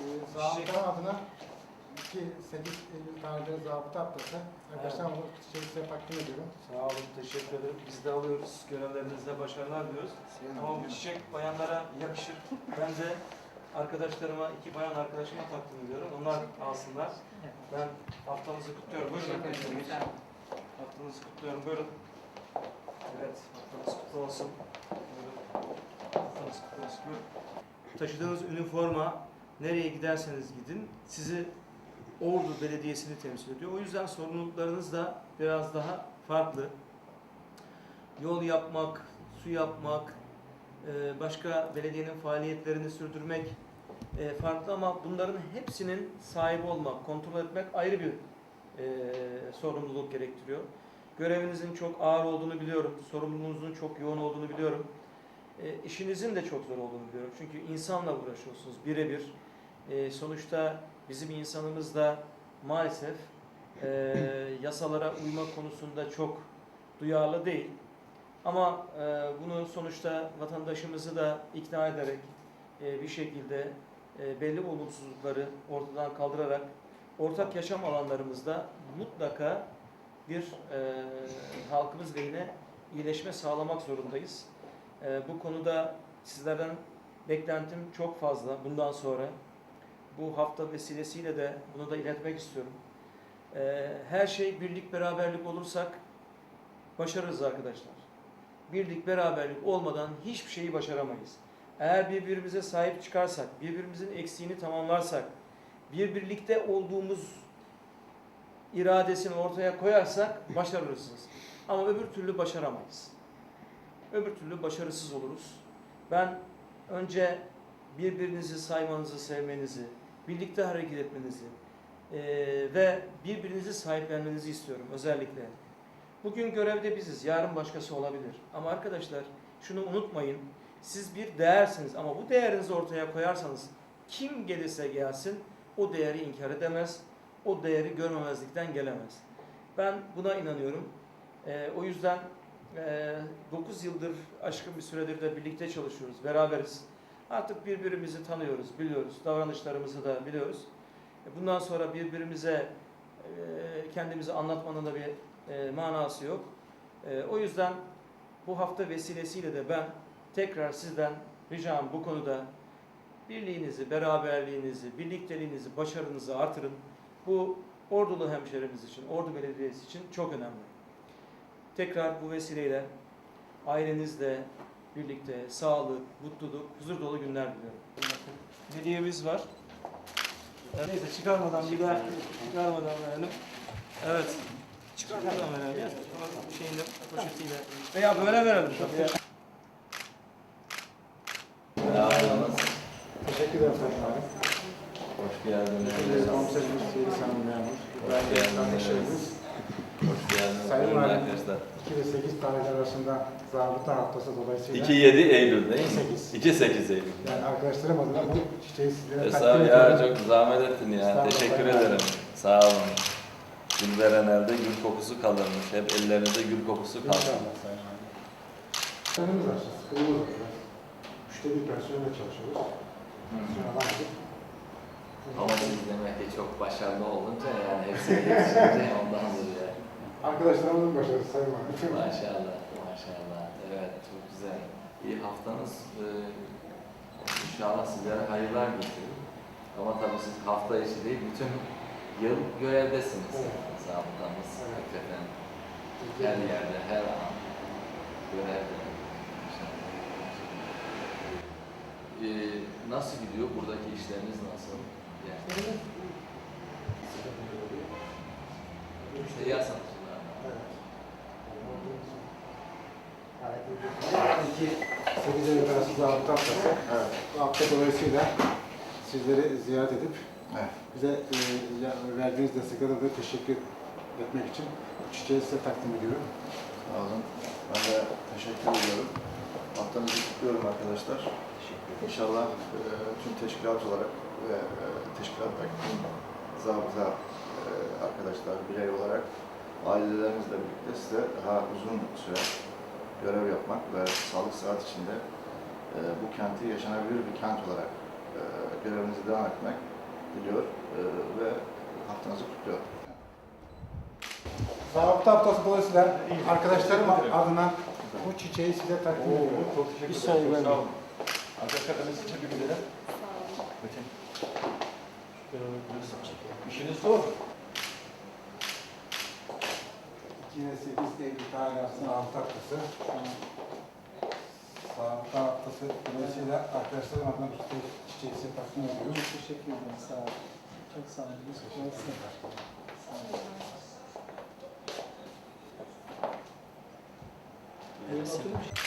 ederim. Ee, Zabıta adına 2 8 Eylül tarihli zabıta haftası. Arkadaşlar bu çiçeği size takdim ediyorum. Sağ olun, teşekkür ederim. Biz de alıyoruz. Görevlerinizde başarılar diliyoruz. Ama bu çiçek bayanlara yakışır. Ben de arkadaşlarıma, iki bayan arkadaşıma takdim ediyorum. Onlar alsınlar. Ben haftanızı kutluyorum. Buyurun arkadaşlar. Haftanızı kutluyorum. Buyurun. Evet, haftanız kutlu olsun. Buyurun. Haftanız kutlu olsun. Buyurun. Taşıdığınız üniforma nereye giderseniz gidin sizi Ordu Belediyesi'ni temsil ediyor. O yüzden sorumluluklarınız da biraz daha farklı. Yol yapmak, su yapmak, e, başka belediyenin faaliyetlerini sürdürmek e, farklı ama bunların hepsinin sahibi olmak, kontrol etmek ayrı bir e, sorumluluk gerektiriyor. Görevinizin çok ağır olduğunu biliyorum, sorumluluğunuzun çok yoğun olduğunu biliyorum. E, işinizin de çok zor olduğunu biliyorum. Çünkü insanla uğraşıyorsunuz birebir. E, sonuçta bizim insanımız da maalesef e, yasalara uyma konusunda çok duyarlı değil. Ama e, bunu sonuçta vatandaşımızı da ikna ederek e, bir şekilde e, belli olumsuzlukları ortadan kaldırarak ortak yaşam alanlarımızda mutlaka bir e, halkımız lehine iyileşme sağlamak zorundayız. E, bu konuda sizlerden beklentim çok fazla bundan sonra. Bu hafta vesilesiyle de bunu da iletmek istiyorum. E, her şey birlik beraberlik olursak başarırız arkadaşlar. Birlik beraberlik olmadan hiçbir şeyi başaramayız. Eğer birbirimize sahip çıkarsak, birbirimizin eksiğini tamamlarsak, bir birlikte olduğumuz iradesini ortaya koyarsak başarırsınız. Ama öbür türlü başaramayız. Öbür türlü başarısız oluruz. Ben önce birbirinizi saymanızı, sevmenizi, birlikte hareket etmenizi eee, ve birbirinizi sahiplenmenizi istiyorum özellikle. Bugün görevde biziz, yarın başkası olabilir. Ama arkadaşlar şunu unutmayın, siz bir değersiniz ama bu değerinizi ortaya koyarsanız kim gelirse gelsin o değeri inkar edemez, o değeri görmemezlikten gelemez. Ben buna inanıyorum. Eee, o yüzden 9 yıldır aşkın bir süredir de birlikte çalışıyoruz, beraberiz. Artık birbirimizi tanıyoruz, biliyoruz, davranışlarımızı da biliyoruz. E, Bundan sonra birbirimize e, kendimizi anlatmanın da bir e, manası yok. O yüzden bu hafta vesilesiyle de ben tekrar sizden ricam bu konuda birliğinizi, beraberliğinizi, birlikteliğinizi, başarınızı artırın. Bu Ordulu hemşerimiz için, Ordu Belediyesi için çok önemli. Tekrar bu vesileyle ailenizle birlikte sağlık, mutluluk, huzur dolu günler diliyorum. Hediyemiz var. Neyse çıkarmadan bir daha çıkarmadan verelim. Evet. Çıkarmadan verelim ya. Şeyinde, poşetiyle. Veya böyle verelim. Teşekkür ederim. Hoş geldiniz. Ee, Komiserimiz Yeliz Hanım memur. Ben de kardeşlerimiz. Hoş geldiniz. Sayın Valim. arkadaşlar. 2 ve 8 tarihler arasında zabıta haftası dolayısıyla 2-7 Eylül değil mi? 8. 2-8 Eylül. Yani arkadaşlarım adına bu çiçeği sizlere takdim Estağfurullah ediyorum. ya çok zahmet ettin ya. Estağfurullah. Teşekkür ederim. Sağ olun. Gül veren elde gül kokusu kalırmış. Hep ellerinde gül kokusu kalır. İnşallah Sayın Valim. Önümüz var. Sıkılımız var. biraz. Müşteri personelle çalışıyoruz. Sonra baktık. Ama siz demek ki çok başarılı olunca yani hepsine yetişince ondandır ya. Arkadaşlarımızın başarısı Sayın Valim. Maşallah, maşallah. Evet, çok güzel. İyi haftanız e, inşallah sizlere hayırlar getirir. Ama tabii siz hafta içi değil, bütün yıl görevdesiniz. Evet. Zabıtanız Evet. hakikaten her yerde, her an görevde. Maşallah. E, nasıl gidiyor? Buradaki işleriniz nasıl? Yani, seyyar satıcılar. İki 8 Eylül arası zabıta haftası. Evet. Bu hafta dolayısıyla sizleri ziyaret edip bize e, verdiğiniz desteklere de teşekkür etmek için bu çiçeği size takdim ediyorum. Sağ olun. Ben de teşekkür ediyorum. Haftanızı kutluyorum arkadaşlar. İnşallah e, tüm teşkilat olarak ve e, teşkilattaki tüm zabıta e, arkadaşlar, birey olarak ailelerimizle birlikte size daha uzun süre görev yapmak ve sağlık saat içinde e, bu kenti yaşanabilir bir kent olarak e, görevinizi devam etmek diliyor e, ve haftanızı kutluyorum. Sağlıklı haftası dolayısıyla arkadaşlarım adına bu çiçeği size takdim ediyorum. Çok teşekkür Bir ederim. Çok Sağ olun. Arkadaşlar ben size tebrik ederim. Metin. İşiniz zor. Yine 8 Eylül tarihli sağlıklı haftası. Sağlıklı haftası dolayısıyla arkadaşlarım adına bu çiçeği, çiçeği size takdim ediyorum. Teşekkür ederim. Sağ olun. Çok sağ olun. Teşekkür ederim. Sağ olun.